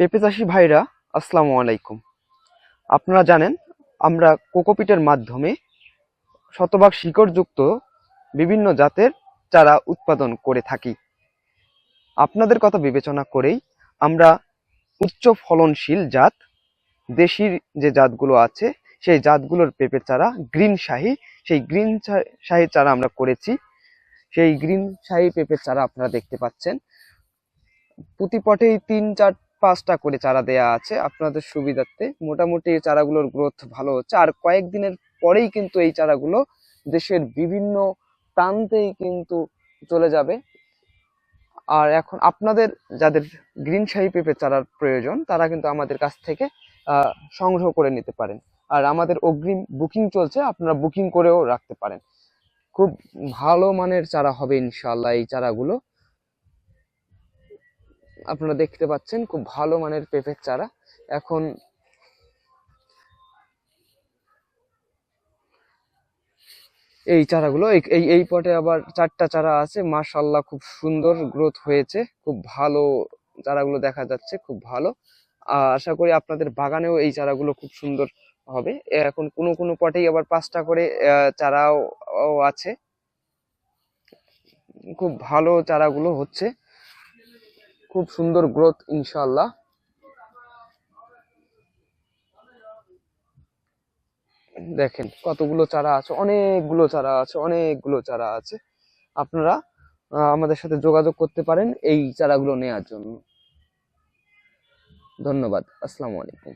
পেঁপে চাষি ভাইরা, আসসালামু আলাইকুম। আপনারা জানেন, আমরা কোকোপিটের মাধ্যমে শতভাগ শিকড়যুক্ত বিভিন্ন জাতের চারা উৎপাদন করে থাকি। আপনাদের কথা বিবেচনা করেই আমরা উচ্চ ফলনশীল জাত, দেশির যে জাতগুলো আছে, সেই জাতগুলোর পেঁপে চারা, গ্রিন শাহি, সেই গ্রিন শাহি চারা আমরা করেছি। সেই গ্রিন শাহি পেঁপের চারা আপনারা দেখতে পাচ্ছেন। প্রতি পটেই তিন চার পাঁচটা করে চারা দেয়া আছে আপনাদের সুবিধার্থে। মোটামুটি চারাগুলোর গ্রোথ ভালো হচ্ছে। আর কয়েকদিনের পরেই কিন্তু এই চারাগুলো দেশের বিভিন্ন প্রান্তেই কিন্তু চলে যাবে। আর এখন আপনাদের যাদের গ্রিন শাহি পেঁপে চারার প্রয়োজন, তারা কিন্তু আমাদের কাছ থেকে সংগ্রহ করে নিতে পারেন। আর আমাদের অগ্রিম বুকিং চলছে, আপনারা বুকিং করেও রাখতে পারেন। খুব ভালো মানের চারা হবে ইনশাল্লাহ এই চারাগুলো। আপনারা দেখতে পাচ্ছেন, খুব ভালো মানের পেঁপের চারা। এখন এই চারাগুলো, এই এই পটে আবার চারটা চারা আছে। মাশাল্লাহ খুব সুন্দর গ্রোথ হয়েছে। খুব ভালো চারাগুলো দেখা যাচ্ছে, খুব ভালো। আশা করি আপনাদের বাগানেও এই চারাগুলো খুব সুন্দর হবে। এখন কোনো কোনো পটেই আবার পাঁচটা করে চারাও আছে। খুব ভালো চারাগুলো হচ্ছে। খুব সুন্দর গ্রোথ ইনশাল্লাহ দেখেন কতগুলো চারা আছে, অনেকগুলো চারা আছে, অনেকগুলো চারা আছে। আপনারা আমাদের সাথে যোগাযোগ করতে পারেন এই চারাগুলো নেয়ার জন্য। ধন্যবাদ, আসসালামু আলাইকুম।